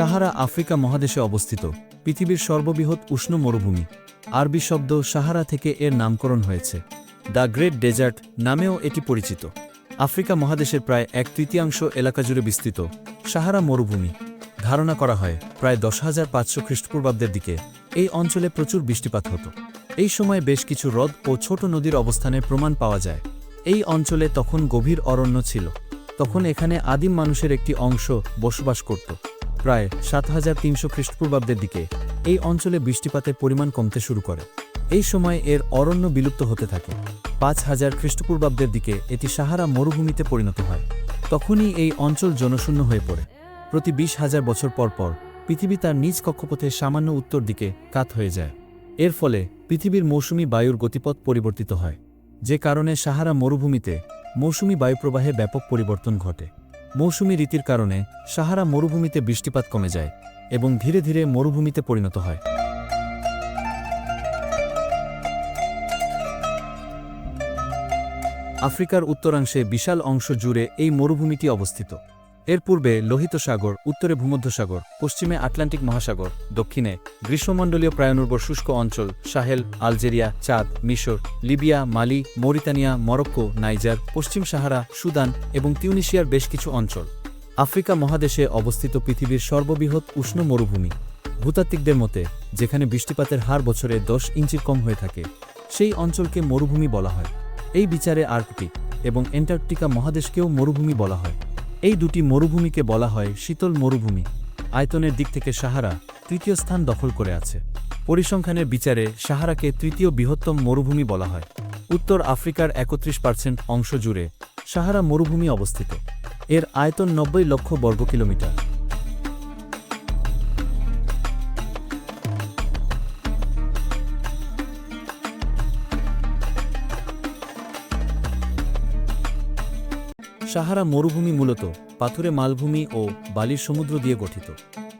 Sahara Africa মহাদেশে অবস্থিত, পৃথিবীর সর্ববৃহৎ উষ্ণ মরুভূমি। আরবি শব্দ সাহারা থেকে এর নামকরণ হয়েছে। দ্য গ্রেট ডেজার্ট নামেও এটি পরিচিত। আফ্রিকা মহাদেশের প্রায় এক তৃতীয়াংশ এলাকা জুড়ে বিস্তৃত। সাহারা মরুভূমি। ধারণা করা হয়, প্রায় দশ হাজার পাঁচশো খ্রিস্টপূর্বাব্দের দিকে এই অঞ্চলে প্রচুর বৃষ্টিপাত হতো। এই সময় বেশ কিছু হ্রদ ও ছোট নদীর অবস্থানের প্রমাণ পাওয়া যায়। এই অঞ্চলে তখন গভীর অরণ্য ছিল। তখন এখানে আদিম মানুষের একটি অংশ বসবাস করত। প্রায় সাত হাজার তিনশো খ্রিস্টপূর্বাব্দের দিকে এই অঞ্চলে বৃষ্টিপাতের পরিমাণ কমতে শুরু করে। এই সময় এর অরণ্য বিলুপ্ত হতে থাকে। পাঁচ হাজার খ্রিস্টপূর্বাব্দের দিকে এটি সাহারা মরুভূমিতে পরিণত হয়। তখনই এই অঞ্চল জনশূন্য হয়ে পড়ে। প্রতি বিশ হাজার বছর পর পর পৃথিবী তার নিজ কক্ষপথে সামান্য উত্তর দিকে কাত হয়ে যায়। এর ফলে পৃথিবীর মৌসুমি বায়ুর গতিপথ পরিবর্তিত হয়, যে কারণে সাহারা মরুভূমিতে মৌসুমি বায়ুপ্রবাহে ব্যাপক পরিবর্তন ঘটে। মৌসুমি রীতির কারণে সাহারা মরুভূমিতে বৃষ্টিপাত কমে যায় এবং ধীরে ধীরে মরুভূমিতে পরিণত হয়। আফ্রিকার উত্তরাংশে বিশাল অংশ জুড়ে এই মরুভূমিটি অবস্থিত। এর পূর্বে লোহিত সাগর, উত্তরে ভূমধ্যসাগর, পশ্চিমে আটলান্টিক মহাসাগর, দক্ষিণে গ্রীষ্মমণ্ডলীয় প্রায়নুর্বর শুষ্ক অঞ্চল, সাহেল, আলজেরিয়া, চাঁদ, মিশর, Libya, Mali, Mauritania, Morocco, Niger, পশ্চিম সাহারা, সুদান এবং তিউনিশিয়ার বেশ কিছু অঞ্চল। আফ্রিকা মহাদেশে অবস্থিত পৃথিবীর সর্ববৃহৎ উষ্ণ মরুভূমি। ভূতাত্ত্বিকদের মতে, যেখানে বৃষ্টিপাতের হার বছরে দশ ইঞ্চির কম হয়ে থাকে, সেই অঞ্চলকে মরুভূমি বলা হয়। এই বিচারে আর্কটিক এবং অ্যান্টার্কটিকা মহাদেশকেও মরুভূমি বলা হয়। এই দুটি মরুভূমিকে বলা হয় শীতল মরুভূমি। আয়তনের দিক থেকে সাহারা তৃতীয় স্থান দখল করে আছে। পরিসংখ্যানের বিচারে সাহারাকে তৃতীয় বৃহত্তম মরুভূমি বলা হয়। উত্তর আফ্রিকার একত্রিশ পার্সেন্ট অংশ জুড়ে সাহারা মরুভূমি অবস্থিত। এর আয়তন নব্বই লক্ষ বর্গ কিলোমিটার সাহারা মরুভূমি মূলত পাথুরে মালভূমি ও বালির সমুদ্র দিয়ে গঠিত।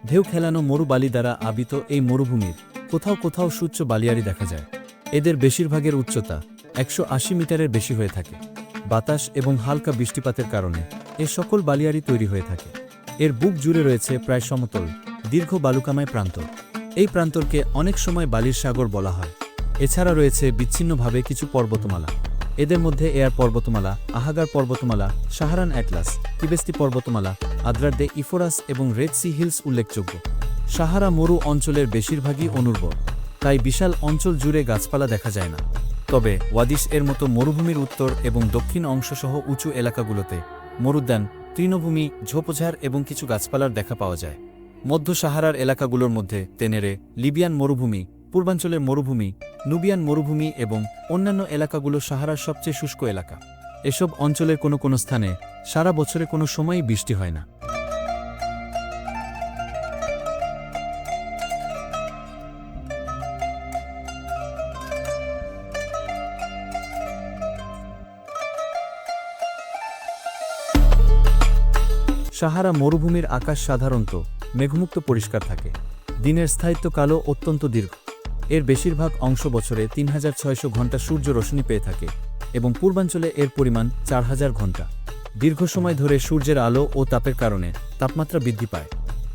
ঢেউ খেলানো মরু বালি দ্বারা আবিত এই মরুভূমির কোথাও কোথাও সুচ্চ বালিয়ারি দেখা যায়। এদের বেশিরভাগের উচ্চতা একশো আশি মিটারের বেশি হয়ে থাকে। বাতাস এবং হালকা বৃষ্টিপাতের কারণে এ সকল বালিয়ারি তৈরি হয়ে থাকে। এর বুক জুড়ে রয়েছে প্রায় সমতল, দীর্ঘ বালুকামায় প্রান্তর এই প্রান্তরকে অনেক সময় বালির সাগর বলা হয়। এছাড়া রয়েছে বিচ্ছিন্নভাবে কিছু পর্বতমালা। এদের মধ্যে এয়ার পর্বতমালা, আহাগার পর্বতমালা সাহারান অ্যাটলাস, তিবেস্তি পর্বতমালা আদ্রার্দে ইফোরাস এবং রেড সি হিলস উল্লেখযোগ্য। সাহারা মরু অঞ্চলের বেশিরভাগই অনুর্বর, তাই বিশাল অঞ্চল জুড়ে গাছপালা দেখা যায় না। তবে ওয়াদিস এর মতো মরুভূমির উত্তর এবং দক্ষিণ অংশসহ উঁচু এলাকাগুলোতে মরুদ্যান, তৃণভূমি, ঝোপঝাড় এবং কিছু গাছপালার দেখা পাওয়া যায়। মধ্য সাহারার এলাকাগুলোর মধ্যে তেনেরে, লিবিয়ান মরুভূমি পূর্বাঞ্চলের মরুভূমি, নুবিয়ান মরুভূমি এবং অন্যান্য এলাকাগুলো সাহারার সবচেয়ে শুষ্ক এলাকা। এসব অঞ্চলের কোনো কোনো স্থানে সারা বছরে কোনো সময়ই বৃষ্টি হয় না। সাহারা মরুভূমির আকাশ সাধারণত মেঘমুক্ত পরিষ্কার থাকে। দিনের স্থায়িত্ব কালো অত্যন্ত দীর্ঘ। এর বেশিরভাগ অংশ বছরে তিন হাজার ছয়শো ঘণ্টা সূর্য রশ্মি পেয়ে থাকে এবং পূর্বাঞ্চলে এর পরিমাণ চার হাজার ঘণ্টা দীর্ঘ সময় ধরে সূর্যের আলো ও তাপের কারণে তাপমাত্রা বৃদ্ধি পায়।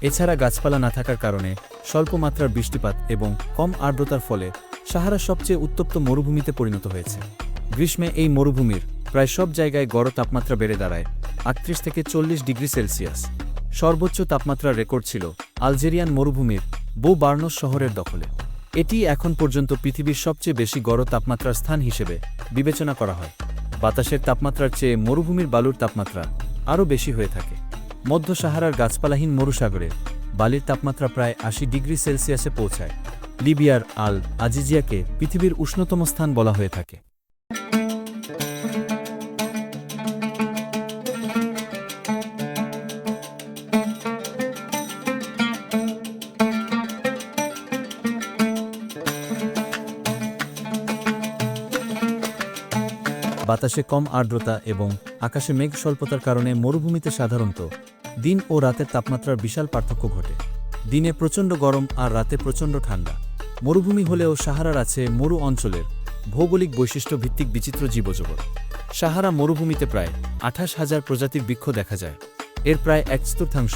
এছাড়া গাছপালা না থাকার কারণে স্বল্প মাত্রার বৃষ্টিপাত এবং কম আর্দ্রতার ফলে সাহারা সবচেয়ে উত্তপ্ত মরুভূমিতে পরিণত হয়েছে। গ্রীষ্মে এই মরুভূমির প্রায় সব জায়গায় গড় তাপমাত্রা বেড়ে দাঁড়ায় আটত্রিশ থেকে চল্লিশ ডিগ্রি সেলসিয়াস। সর্বোচ্চ তাপমাত্রার রেকর্ড ছিল আলজেরিয়ান মরুভূমির বো বার্নস শহরের দখলে। এটি এখন পর্যন্ত পৃথিবীর সবচেয়ে বেশি গড় তাপমাত্রার স্থান হিসেবে বিবেচনা করা হয়। বাতাসের তাপমাত্রার চেয়ে মরুভূমির বালুর তাপমাত্রা আরও বেশি হয়ে থাকে। মধ্য সাহারার গাছপালাহীন মরুসাগরে বালির তাপমাত্রা প্রায় আশি ডিগ্রি সেলসিয়াসে পৌঁছায়। লিবিয়ার আল আজিজিয়াকে পৃথিবীর উষ্ণতম স্থান বলা হয়ে থাকে। বাতাসে কম আর্দ্রতা এবং আকাশে মেঘ স্বল্পতার কারণে মরুভূমিতে সাধারণত দিন ও রাতের তাপমাত্রার বিশাল পার্থক্য ঘটে। দিনে প্রচণ্ড গরম আর রাতে প্রচণ্ড ঠান্ডা। মরুভূমি হলেও সাহারার আছে মরু অঞ্চলের ভৌগোলিক বৈশিষ্ট্য ভিত্তিক বিচিত্র জীবজগৎ। সাহারা মরুভূমিতে প্রায় আঠাশ হাজার প্রজাতির বৃক্ষ দেখা যায়। এর প্রায় এক চতুর্থাংশ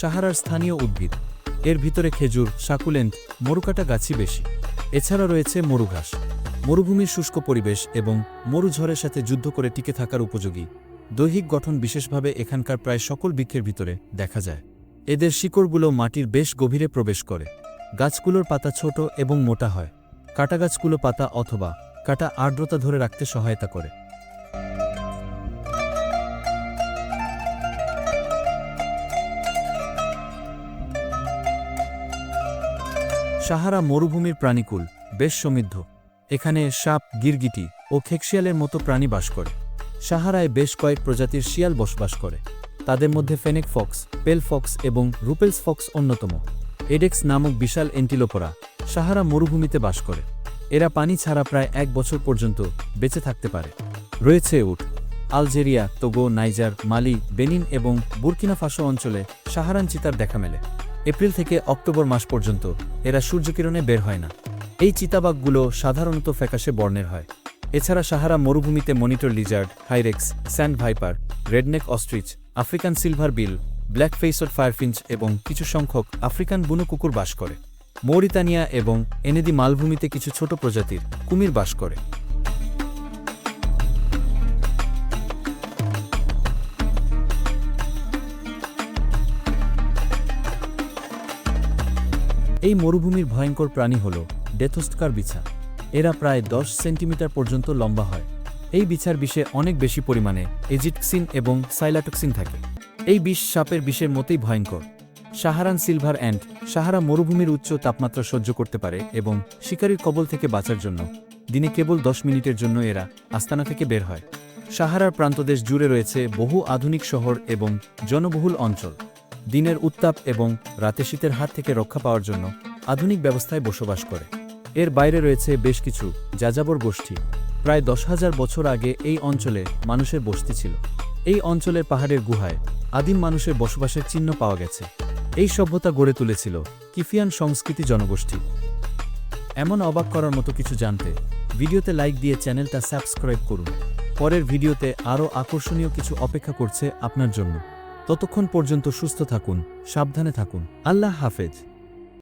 সাহারার স্থানীয় উদ্ভিদ। এর ভিতরে খেজুর, সাকুলেন্ট, মরুকাটা গাছই বেশি। এছাড়া রয়েছে মরুঘাস। মরুভূমির শুষ্ক পরিবেশ এবং মরুঝড়ের সাথে যুদ্ধ করে টিকে থাকার উপযোগী। দৈহিক গঠন বিশেষভাবে এখানকার প্রায় সকল বৃক্ষের ভিতরে দেখা যায়। এদের শিকড়গুলো মাটির বেশ গভীরে প্রবেশ করে। গাছগুলোর পাতা ছোট এবং মোটা হয়। কাটা গাছগুলো পাতা অথবা কাটা আর্দ্রতা ধরে রাখতে সহায়তা করে। সাহারা মরুভূমির প্রাণীকুল বেশ সমৃদ্ধ। এখানে সাপ, গিরগিটি ও খেকশিয়ালের মতো প্রাণী বাস করে। সাহারায় বেশ কয়েক প্রজাতির শিয়াল বসবাস করে। তাদের মধ্যে ফেনেক ফক্স, পেল ফক্স এবং রুপেলস ফক্স অন্যতম। এডেক্স নামক বিশাল এন্টিলোপোরা সাহারা মরুভূমিতে বাস করে। এরা পানি ছাড়া প্রায় এক বছর পর্যন্ত বেঁচে থাকতে পারে। রয়েছে উট, Algeria, Togo, Niger, Mali, Benin এবং বুরকিনা ফাসো অঞ্চলে সাহারান চিতার দেখা মেলে। এপ্রিল থেকে অক্টোবর মাস পর্যন্ত এরা সূর্যকিরণে বের হয় না। এই চিতাবাঘগুলো সাধারণত ফ্যাকাশে বর্ণের হয়। এছাড়া সাহারা মরুভূমিতে monitor lizard, hyrax, sand viper, redneck ostrich, African silverbill black faced firefinch এবং কিছু সংখ্যক আফ্রিকান বুনো কুকুর বাস করে। মৌরিতানিয়া এবং এনেদি মালভূমিতে কিছু ছোট প্রজাতির কুমির বাস করে। এই মরুভূমির ভয়ঙ্কর প্রাণী হল ডেথোস্টকার বিছা। এরা প্রায় দশ সেন্টিমিটার পর্যন্ত লম্বা হয়। এই বিছার বিষে অনেক বেশি পরিমাণে এজিটক্সিন এবং সাইলাটক্সিন থাকে। এই বিষ সাপের বিষের মতোই ভয়ঙ্কর। সাহারান সিলভার অ্যান্ড সাহারা মরুভূমির উচ্চ তাপমাত্রা সহ্য করতে পারে এবং শিকারীর কবল থেকে বাঁচার জন্য দিনে কেবল দশ মিনিটের জন্য এরা আস্তানা থেকে বের হয়। সাহারার প্রান্তদেশ জুড়ে রয়েছে বহু আধুনিক শহর এবং জনবহুল অঞ্চল। দিনের উত্তাপ এবং রাতে শীতের হাত থেকে রক্ষা পাওয়ার জন্য আধুনিক ব্যবস্থায় বসবাস করে। এর বাইরে রয়েছে বেশ কিছু যাযাবর গোষ্ঠী। প্রায় দশ হাজার বছর আগে এই অঞ্চলে মানুষের বসতি ছিল। এই অঞ্চলের পাহাড়ের গুহায় আদিম মানুষের বসবাসের চিহ্ন পাওয়া গেছে। এই সভ্যতা গড়ে তুলেছিল কিফিয়ান সংস্কৃতি জনগোষ্ঠী। এমন অবাক করার মতো কিছু জানতে ভিডিওতে লাইক দিয়ে চ্যানেলটা সাবস্ক্রাইব করুন। পরের ভিডিওতে আরও আকর্ষণীয় কিছু অপেক্ষা করছে আপনার জন্য। ততক্ষণ পর্যন্ত সুস্থ থাকুন, সাবধানে থাকুন। আল্লাহ হাফেজ।